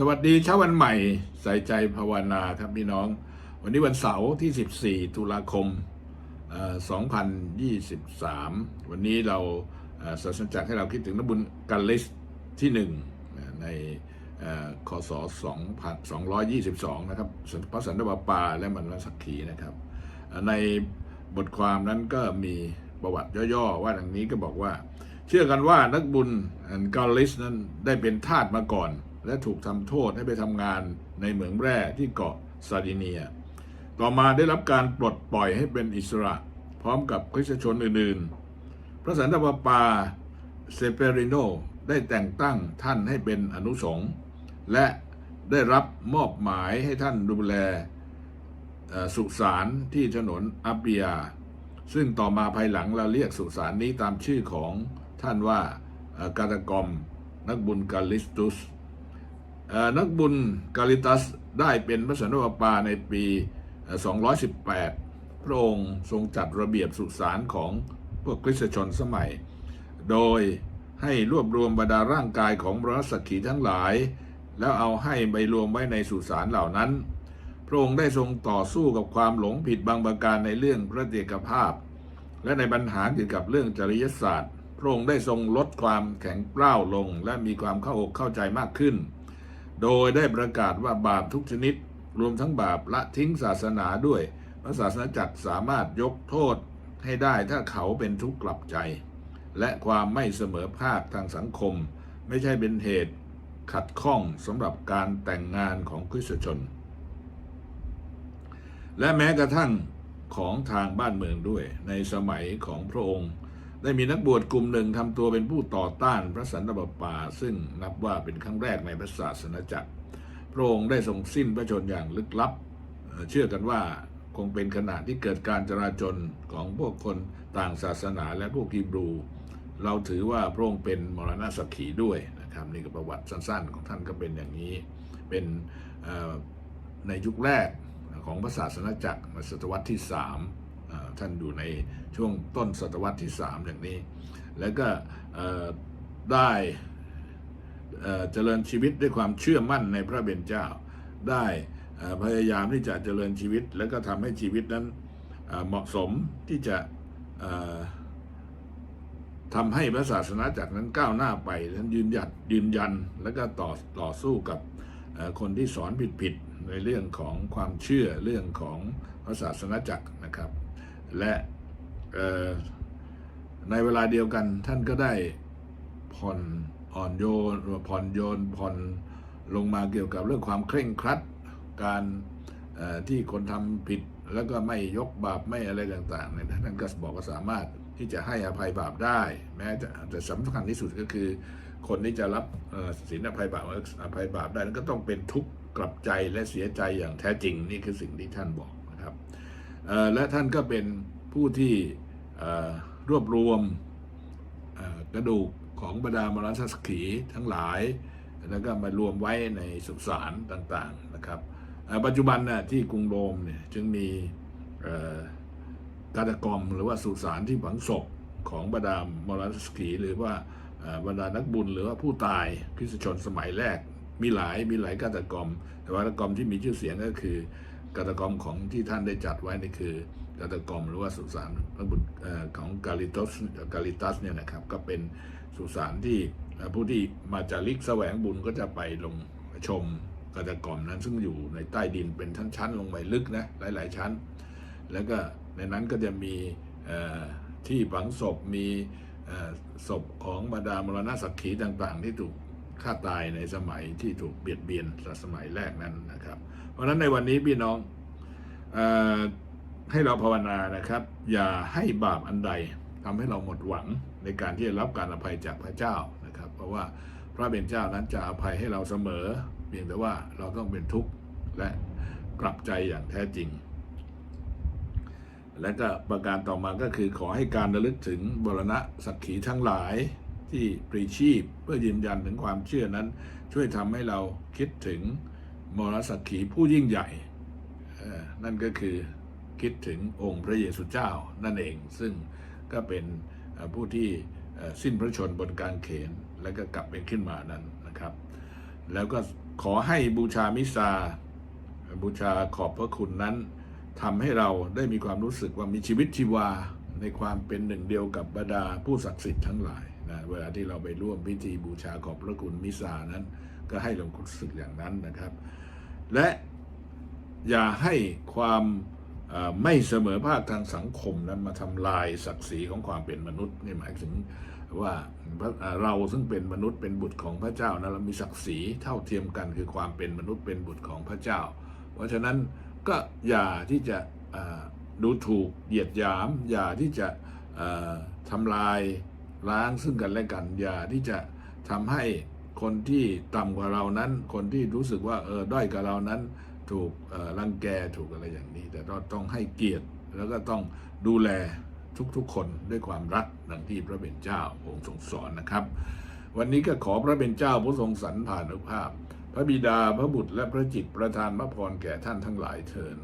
สวัสดีเช้าวันใหม่ใส่ใจภาวนาครับพี่น้อง วันนี้วันเสาร์ที่ 14 ตุลาคมเอ่อ2023 วันนี้เราเอ่อศาสนจักรให้เราคิดถึงนบุญกัลลิสที่หนึ่งในเอ่อคศ2222 นะครับพระสันตะปาปาและมันวัสักขีนะครับ ในบทความนั้นก็มีประวัติย่อๆ ว่าดังนี้ก็บอกว่า เชื่อกันว่านักบุญกาลิสนั้นได้เป็นทาสมาก่อน และถูกทำโทษให้ไปทำงานในเหมืองแร่ที่เกาะซาดิเนีย ต่อมาได้รับการปลดปล่อยให้เป็นอิสระ พร้อมกับคริสชนอื่นๆ พระสันตะปาปาเซเปริโนได้แต่งตั้งท่านให้เป็นอนุสงฆ์และได้รับมอบหมายให้ท่านดูแลสุสานที่ถนนอัปเปีย ซึ่งต่อมาภายหลังเราเรียกสุสานนี้ตามชื่อของท่านว่ากาตากอมนักบุญกาลิสตุส นักบุญกาลิตัสได้เป็นพระสันตะปาปาในปีเอ่อ218 พระองค์ทรงจัดระเบียบสุสานของพวกคริสตชนสมัย โดยให้รวบรวมบรรดาร่างกายของบรสกขีทั้งหลาย แล้วเอาให้ไปรวมไว้ในสุสานเหล่านั้น พระองค์ได้ทรงต่อสู้กับความหลงผิดบางประการในเรื่องพระเดชภาพ และในปัญหาเกี่ยวกับเรื่องจริยศาสตร์ พระองค์ได้ทรงลดความแข็งกร้าวลง และมีความเข้าอกเข้าใจมากขึ้น โดยได้ประกาศว่าบาปทุกชนิด รวมทั้งบาปละทิ้งศาสนาด้วย พระศาสนาจักรสามารถยกโทษให้ได้ถ้าเขาเป็นทุกข์กลับใจ และความไม่เสมอภาคทางสังคม ไม่ใช่เป็นเหตุขัดข้องสำหรับการแต่งงานของคริสตชน และแม้กระทั่งของทางบ้านเมืองด้วยในสมัยของพระองค์ ได้มีนักบวชกลุ่มหนึ่งทำตัวเป็นผู้ต่อต้านพระสันตะปาปา ซึ่งนับว่าเป็นครั้งแรกในพระศาสนาจักร พระองค์ได้ทรงสิ้นพระชนอย่างลึกลับ เชื่อกันว่าคงเป็นขณะที่เกิดการจราจนของพวกคนต่างศาสนาและพวกฮีบรู เราถือว่าพระองค์เป็นมรณะสักขีด้วยนะครับนี่ก็ประวัติสั้นๆ ของท่านก็เป็นอย่างนี้ เป็นในยุคแรกของพระศาสนาจักรศตวรรษที่สาม ท่านอยู่ในช่วงต้นศตวรรษที่สามอย่างนี้ แล้วก็ได้เอ่อเจริญชีวิตด้วยความเชื่อมั่นในพระเบญเจ้า ได้พยายามที่จะเจริญชีวิต แล้วก็ทำให้ชีวิตนั้นเหมาะสมที่จะทำให้พระศาสนาจักรนั้นก้าวหน้าไปท่านยืนหยัดยืนยันแล้วก็ต่อต่อสู้กับคนที่สอนผิดๆในเรื่องของความเชื่อเรื่องของพระศาสนาจักรนะครับ และในเวลาเดียวกันท่านก็ได้ผ่อนอ่อนโยนผ่อนโยนผ่อนลงมาเกี่ยวกับเรื่องความเคร่งครัด การที่คนทำผิดแล้วก็ไม่ยกบาปไม่อะไรต่างๆเนี่ยท่านก็บอกว่าสามารถที่จะให้อภัยบาปได้ แม้จะแต่สำคัญที่สุดก็คือ คนที่จะรับศีลอภัยบาปอภัยบาปได้นั้นก็ต้องเป็นทุกข์กลับใจและเสียใจอย่างแท้จริงนี่คือสิ่งที่ท่านบอกนะครับ และท่านก็เป็นผู้ที่รวบรวมกระดูกของบรรดามรณสกขีทั้งหลาย แล้วก็มารวมไว้ในสุสานต่างๆนะครับ ปัจจุบันน่ะที่กรุงโรมเนี่ยจึงมีกาตากอมหรือว่าสุสานที่ฝังศพของบรรดามรณสกขีหรือว่าบรรดานักบุญหรือว่าผู้ตายคริสตชนสมัยแรกมีหลายมีหลายกาตากอมแต่ว่ากาตกอมที่มีชื่อเสียงก็คือ กาตากอมของที่ท่านได้จัดไว้นี่คือกาตากอมหรือว่าสุสานนักบุญเอ่อของกาลิตัสกาลิตัสเนี่ยนะครับก็เป็นสุสานที่ผู้ที่มาจากลิกแสวงบุญก็จะไปลงชมกาตากอมนั้นซึ่งอยู่ในใต้ดินเป็นชั้นๆ ลงไปลึกนะหลายๆชั้น แล้วก็ในนั้นก็จะมีที่ฝังศพมีศพของบรรดามรณะสักขีต่างๆ ที่ถูก ฆ่าตายในสมัยที่ถูกเบียดเบียนสมัยแรกนั้นนะครับ เพราะฉะนั้นในวันนี้พี่น้องอให้เราภาวนานะครับ อย่าให้บาปอันใดทำให้เราหมดหวังในการที่จะรับการอภัยจากพระเจ้านะครับ เพราะว่าพระเบญเจ้านั้นจะอภัยให้เราเสมอ เพียงแต่ว่าเราต้องเป็นทุกข์และกลับใจอย่างแท้จริง และก็ประการต่อมาก็คือขอให้การระลึกถึงบรณะสักขีทั้งหลาย ที่ปรีชีพ เพื่อยืนยันถึงความเชื่อนั้น ช่วยทำให้เราคิดถึงมรสักขีผู้ยิ่งใหญ่ นั่นก็คือคิดถึงองค์พระเยซูเจ้านั่นเอง ซึ่งก็เป็นผู้ที่สิ้นพระชนบนกางเขน แล้วก็กลับเป็นขึ้นมานั้นนะครับ แล้วก็ขอให้บูชามิซาบูชาขอบพระคุณนั้นทำให้เราได้มีความรู้สึกว่ามีชีวิตชีวาในความเป็นหนึ่งเดียวกับบรรดาผู้ศักดิ์สิทธิ์ทั้งหลาย นะเวลาที่เราไปร่วมพิธีบูชาขอบพระคุณมิซานั้น ก็ให้เรารู้สึกอย่างนั้นนะครับ และอย่าให้ความไม่เสมอภาคทางสังคมนั้นมาทำลายศักดิ์ศรีของความเป็นมนุษย์นี่หมายถึงว่าเราซึ่งเป็นมนุษย์เป็นบุตรของพระเจ้านะเรามีศักดิ์ศรีเท่าเทียมกันคือความเป็นมนุษย์เป็นบุตรของพระเจ้า เพราะฉะนั้นก็อย่าที่จะดูถูกเหยียดหยาม อย่าที่จะเอ่อทำลาย ล้างซึ่งกันและกัน อย่าที่จะทำให้คนที่ต่ำกว่าเรานั้น คนที่รู้สึกว่าเออด้อยกับเรานั้น ถูกรังแกถูกอะไรอย่างนี้ แต่เราต้องให้เกียรติแล้วก็ต้องดูแลทุกๆ คนด้วยความรักดังที่พระเป็นเจ้าองค์ทรงสอนนะครับ วันนี้ก็ขอพระเป็นเจ้าผู้ทรงสรรผ่านุภาพ พระบิดาพระบุตรและพระจิตประทานพระพรแก่ท่านทั้งหลายเทิน